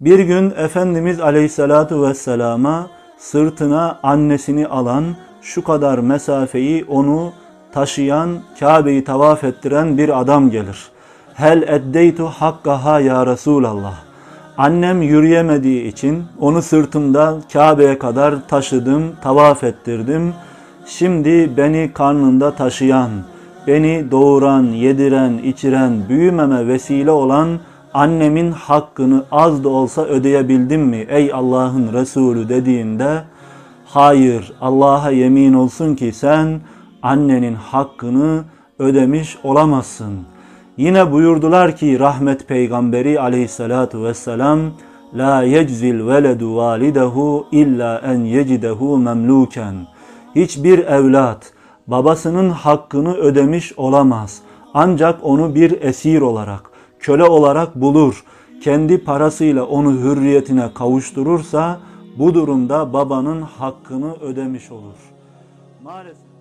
Bir gün Efendimiz Aleyhisselatu Vesselam'a sırtına annesini alan, şu kadar mesafeyi onu taşıyan, Kabe'yi tavaf ettiren bir adam gelir. Hel eddeytu hakkaha ya Resulallah. Annem yürüyemediği için onu sırtımda Kabe'ye kadar taşıdım, tavaf ettirdim. Şimdi beni karnında taşıyan, beni doğuran, yediren, içiren, büyümeme vesile olan annemin hakkını az da olsa ödeyebildim mi ey Allah'ın Resulü dediğinde hayır Allah'a yemin olsun ki sen annenin hakkını ödemiş olamazsın. Yine buyurdular ki rahmet peygamberi aleyhissalatu vesselam La yeczil veledu validehu illa en yecidehu memluken. Hiçbir evlat babasının hakkını ödemiş olamaz. Ancak onu bir esir olarak, köle olarak bulur. Kendi parasıyla onu hürriyetine kavuşturursa bu durumda babanın hakkını ödemiş olur. Maalesef.